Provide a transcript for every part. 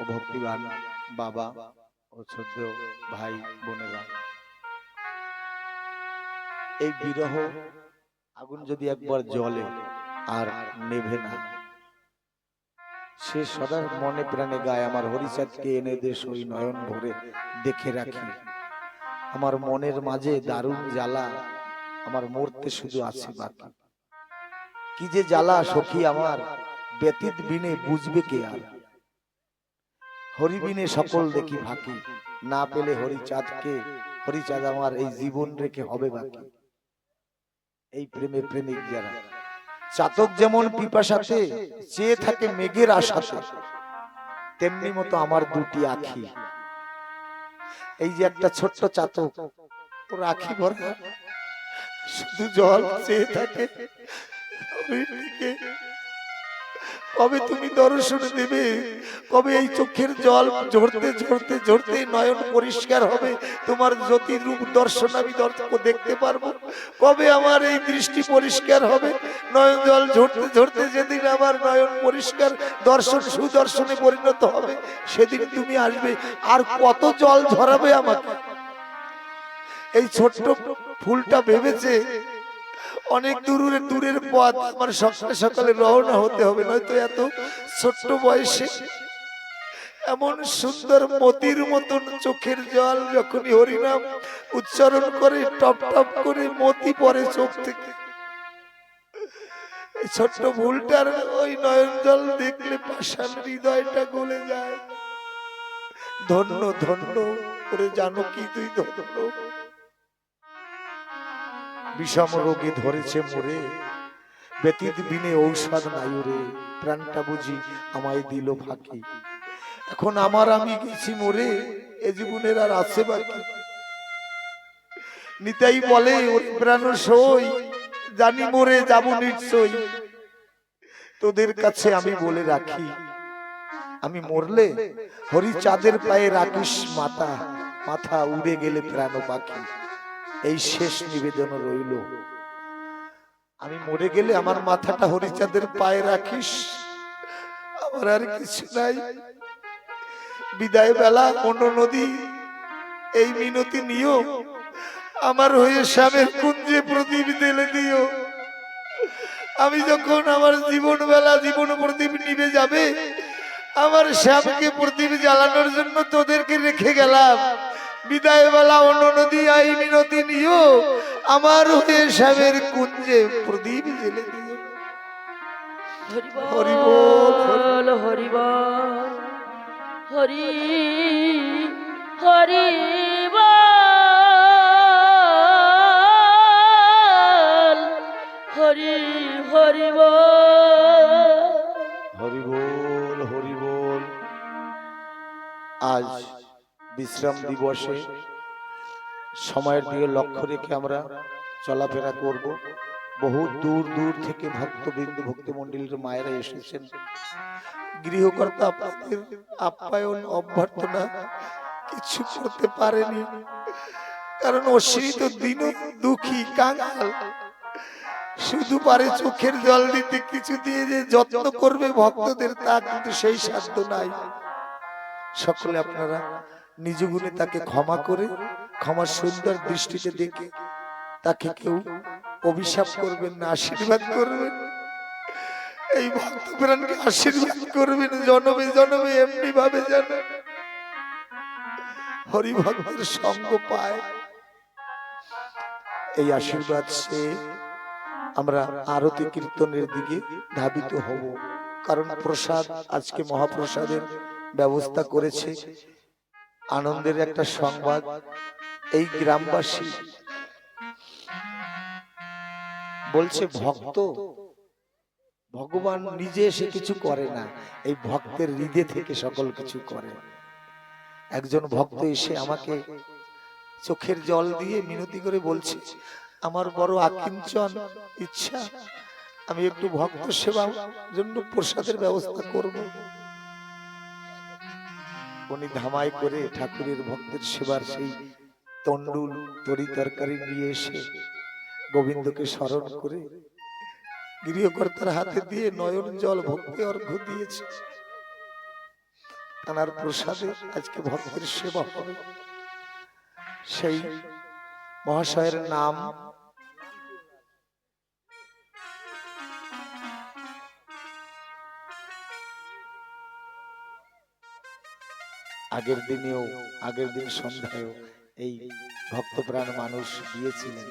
ও ভক্তিবান বাবা ও ছোট ভাই বোনেরা। এই বিরহ আগুন যদি একবার জ্বলে আর নেভে না, সে সদা মনে প্রাণে গায়, আমার হরিচাঁদকে এনে দেশ ওই নয়ন ভরে, দেখে রাখি। আমার মনের মাঝে দারুণ জ্বালা, আমার মরতে শুধু আছে বাকি। কি যে জ্বালা সখী আমার, ব্যতীত বিনে বুঝবে কে আর? হরিবিনে সকল দেখি ফাঁকি না পেলে হরিচাঁদকে হরিচাঁদ আমার এই জীবন রেখে হবে বাকি এই প্রেমে প্রেমিক যারা। চাতক যেমন পিপাসাতে চেয়ে থাকে মেঘের আশাতে। তেমনি মতো আমার দুটি আখি। এই যে একটা ছোট্ট চাতক ওর আখি ভরা। শুধু জল চেয়ে থাকে কবে তুমি দর্শন দেবে? কবে এই চোখের জল ঝরতে ঝরতে ঝরতে নয়ন পরিষ্কার হবে? তোমার জ্যোতি রূপ দর্শন আমি দেখতে পারব। কবে আমার এই দৃষ্টি পরিষ্কার হবে? নয়ন জল ঝরতে ঝরতে যেদিন আমার নয়ন পরিষ্কার, দর্শন সুদর্শনে পরিণত হবে, সেদিন তুমি আসবে। আর কত জল ঝরাবে আমাকে? এই ছোট্ট ফুলটা ভেবেছে অনেক দূরের দূরের পথ আমার সকালে সকালে রওনা হতে হবে, নয়তো এত ছোট্ট বয়সে। এমন সুন্দর মতির মতন চোখের জল যখনই হরিনাম উচ্চারণ করে, টপ টপ করে মতি পরে চোখ থেকে। ছোট্ট ভুলটার ওই নয়ন জল দেখলে পাষাণ হৃদয়টা গলে যায়। ধন্য ধন্য করে জানো কি তুই ধন্য? বিষম রোগে ধরেছে মোরে। ব্যতীত বিনে ঔষধ নাই রে, প্রাণটা বুঝি আমায় দিল ফাঁকি। এখন আমার আমি গেছি মোরে, এ জীবনের আর আছে বাকি। নিতাই বলে, ওর প্রাণ সই, জানি মোরে যাব নিশ্চয় তোদের কাছে আমি বলে রাখি, আমি মরলে হরি চাঁদের পায়ে রাখিস মাথা মাথা উড়ে গেলে প্রাণ পাখি এই শেষ নিবেদন রইল। আমি মরে গেলে আমার মাথাটা হরিচাঁদের পায়ে রাখিস। আমার আর কিছু নাই। বিদায় বেলা অন্য নদী, এই মিনতি নিও। আমার হয়ে স্বামীর কুঞ্জে প্রদীপ দিলে দিও। আমি যখন আমার জীবন বেলা জীবন প্রদীপ নিবে যাবে, আমার শ্যামকে প্রদীপ জ্বালানোর জন্য তোদেরকে রেখে গেলাম। বিদায় বেলা অন্য নদী আই মিনতি নিও। আমার হয়ে সাবের কুঞ্জে প্রদীপ জেলে দিও। হরি হরি বল, বল হরি বল হরি হরি বিশ্রাম দিবসে সময়ের দিকে লক্ষ্য রেখে আমরা চলাফেরা করব। বহু দূর দূর থেকে ভক্তবৃন্দ ভক্তি মন্ডলীর মায়েরা এসেছেন। গৃহকর্তা আপনাদের আপ্যায়ন, অভ্যর্থনা কিছু করতে পারেনি। কারণ অশ্রিত দিন দুঃখী কাঙ্গাল শুধু পারে চোখের জল দিতে কিছু দিয়ে যে যত্ন করবে ভক্তদের, তা কিন্তু সেই সাধ্য নাই। সকলে আপনারা নিজ গুণে তাকে ক্ষমা করে, ক্ষমার সুন্দর দৃষ্টিতে দেখে তাকে কেউ অভিশাপ করবেন না, আশীর্বাদ করবেন। এই ভক্ত প্রাণকে আশীর্বাদ করবেন, জনমে জনমে এমনি ভাবে যেন হরি ভক্তের সঙ্গ পায়। এই আশীর্বাদ সে আমরা আরতি কীর্তনের দিকে ধাবিত হব। কারণ প্রসাদ আজকে মহাপ্রসাদের ব্যবস্থা করেছে। আনন্দের একটা সংবাদ এই গ্রামবাসী বলছে, ভক্ত, ভগবান নিজে এসে কিছু করে না। এই ভক্তের হৃদয় থেকে সকল কিছু করে। একজন ভক্ত এসে আমাকে চোখের জল দিয়ে মিনতি করে বলছে, আমার বড় আকিঞ্চন, ইচ্ছা, আমি একটু ভক্ত সেবা জন্য প্রসাদের ব্যবস্থা করব। উনি ধামাই করে ঠাকুরের ভক্তের সেবার সেই তন্ডুল তরি তরকারি নিয়ে এসে গোবিন্দকে স্মরণ করে গৃহকর্তার হাতে দিয়ে নয়ন জল ভক্তি অর্ঘ দিয়েছে। তার প্রসাদে আজকে ভক্তের সেবা হবে। সেই মহাশয়ের নাম আগের দিনেও, আগের দিন সন্ধ্যায়ও এই ভক্তপ্রাণ মানুষ দিয়েছিলেন।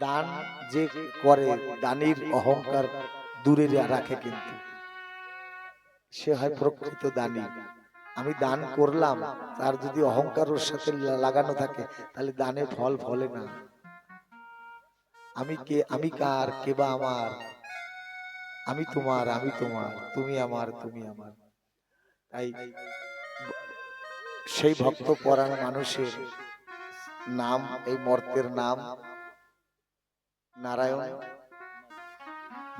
দান যে করে, দানির অহংকার দূরে রাখে কিন্তু। সে হয় প্রকৃত দানি। আমি দান করলাম, তার যদি অহংকার ওর সাথে লাগানো থাকে, তাহলে দানে ফল ফলে না। আমি কে, আমি কার, কে বা আমার? আমি তোমার আমি তোমার, তুমি আমার তুমি আমার। তাই সেই ভক্ত পরাণ মানুষের নাম এই মর্তের নাম নারায়ণ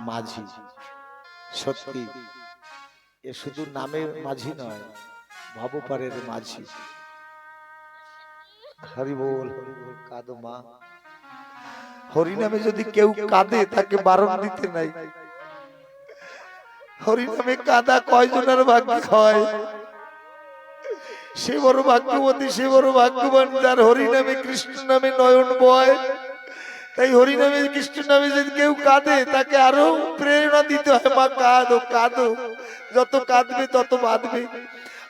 মাঝি। সত্যি এ শুধু নামের মাঝি নয় ভবপারের মাঝি। হরি বল হরি বল কাঁদো মা। হরি নামে যদি কেউ কাঁদে তাকে বারণ দিতে নাই। হরি নামে কাঁদা কয়জনের ভাগ্য হয়? সে বড় ভাগ্যবতী, সে বড় ভাগ্যবান যার হরি নামে, কৃষ্ণ নামে নয়ন বয়। তাই হরি নামে, কৃষ্ণ নামে যদি কেউ কাঁদে, তাকে আরও প্রেরণা দিতে হয়, মা, কাঁদো কাঁদো। যত কাঁদবে, তত বাঁধবে।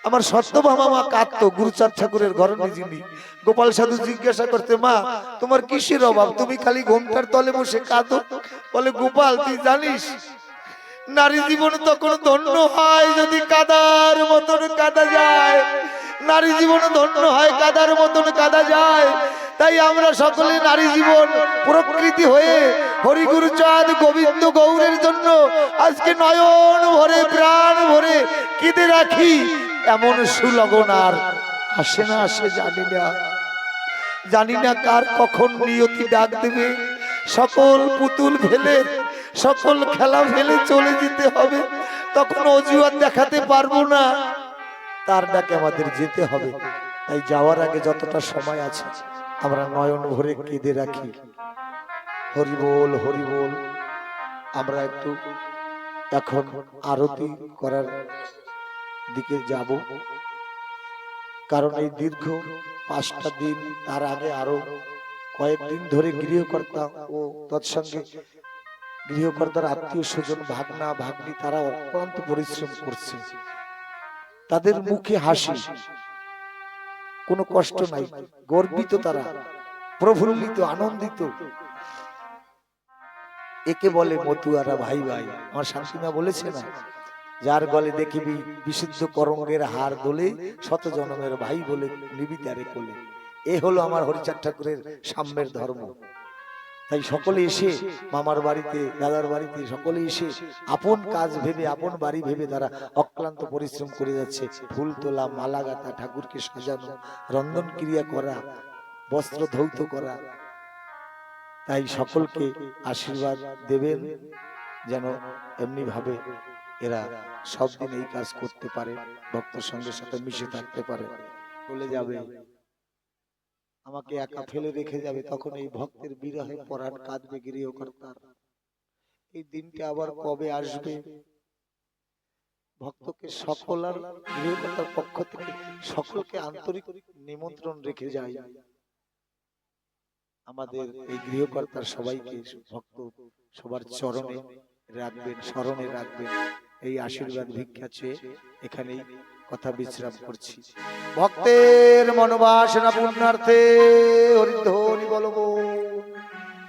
আমার সত্যভামা মা, কাঁদতো, গুরুচাঁদ ঠাকুরের ঘর যিনি গোপাল সাধু জিজ্ঞাসা করতে মা, তোমার কিসের অভাব? তুমি খালি ঘোমটার তলে বসে কাঁদো? বলে, গোপাল, তুই জানিস নারী জীবন তখন ধন্য হয় যদি কাদার মতন কাদা যায়। নারী জীবন ধন্য হয় কাদার মতন কাদা যায়। তাই আমরা সকলে নারী জীবন, প্রকৃতি হয়ে হরিগুরু চাঁদ, গোবিন্দ গৌরের জন্য আজকে নয়ন ভরে, প্রাণ ভরে কেঁদে রাখি এমন সুলগন আর আসে না, আসে, জানি না। জানি না কার কখন নিয়তি ডাক দেবে। সকল পুতুল ফেলে সকল খেলা ফেলে চলে যেতে হবে। তখন অজুহাত দেখাতে পারব না। তার ডাকে আমাদের যেতে হবে। তাই যাওয়ার আগে যতটা সময় আছে, আমরা নয়ন ভরে কেঁদে রাখি। হরি বল হরি বল। আমরা একটু এখন আরতি করার দিকে যাব। কারণ এই দীর্ঘ পাঁচটা দিন, তার আগে আরও কয়েকদিন ধরে গৃহকর্তা ও তৎসঙ্গে গৃহকর্তার আত্মীয় স্বজন, ভাগনা, ভাগ্নি, তারা অক্লান্ত পরিশ্রম করছে। তাদের মুখে হাসি। কোনো কষ্ট নাই। গর্বিত তারা। প্রফুল্লিত, আনন্দিত। একে বলে মতুয়ারা ভাই ভাই। আমার শান্তিমা বলেছে না, যার গলে দেখিবি বিশুদ্ধ করঙ্গের হার দোলে, শত জনমের ভাই বলে নিবি তারে কোলে। এ হলো আমার হরিচাঁদ ঠাকুরের সাম্যের ধর্ম। তাই সকলে এসে, মামার বাড়িতে, দাদার বাড়িতে সকলে এসে আপন কাজ ভেবে, আপন বাড়ি ভেবে তারা অক্লান্ত পরিশ্রম করে যাচ্ছে। ফুল তোলা, মালা গাঁথা, ঠাকুরকে সাজানো, রন্ধন ক্রিয়া করা, বস্ত্র ধৌত করা। তাই সকলকে আশীর্বাদ দেবেন যেন এমনি ভাবে এরা সব এই কাজ করতে পারে, ভক্তের সঙ্গে সাথে মিশে থাকতে পারে। চলে যাবে আমাকে একা ফেলে রেখে যাবে তখন এই ভক্তের বিরহে পরাণ কাঁদবে গৃহকর্তার। এই দিনটা আবার কবে আসবে? ভক্তকে সকল আর গৃহকর্তার পক্ষ থেকে সকলকে আন্তরিক নিমন্ত্রণ রেখে যায় আমাদের এই গৃহকর্তার সবাইকে ভক্ত সবার চরণে রাখবেন স্মরণে রাখবেন। এই আশীর্বাদ ভিক্ষা চেয়ে এখানেই কথা বিশ্রাম করছি। ভক্তের মনোবাসনা পূর্ণার্থে হরিধ্বনি বলব।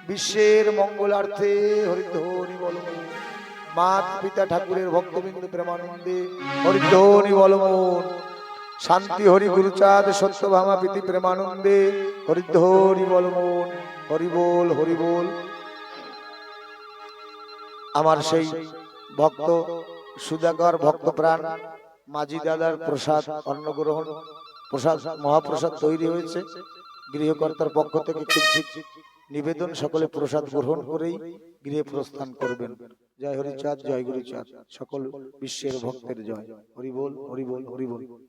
বিশ্বের মঙ্গলার্থে হরিধ্বনি বলব। মাত পিতা ঠাকুরের ভক্তবৃন্দ প্রেমানন্দে হরিধ্বনি বলমন শান্তি হরি গুরুচাঁদ সত্যভামা প্রীতি প্রেমানন্দে হরিধ্বনি বলমন হরি বল হরি বল আমার সেই ভক্ত সুদাগর ভক্ত প্রাণ মাঝি দাদার প্রসাদ অন্নগ্রহণ প্রসাদ মহাপ্রসাদ তৈরি হয়েছে। গৃহকর্তার পক্ষ থেকে কিঞ্চিত নিবেদন সকলে প্রসাদ গ্রহণ করেই গৃহে প্রস্থান করবেন। জয় হরিচাঁদ জয় গুরুচাঁদ সকল বিশ্বের ভক্তের জয়। হরিবোল হরিবোল হরিবোল বল।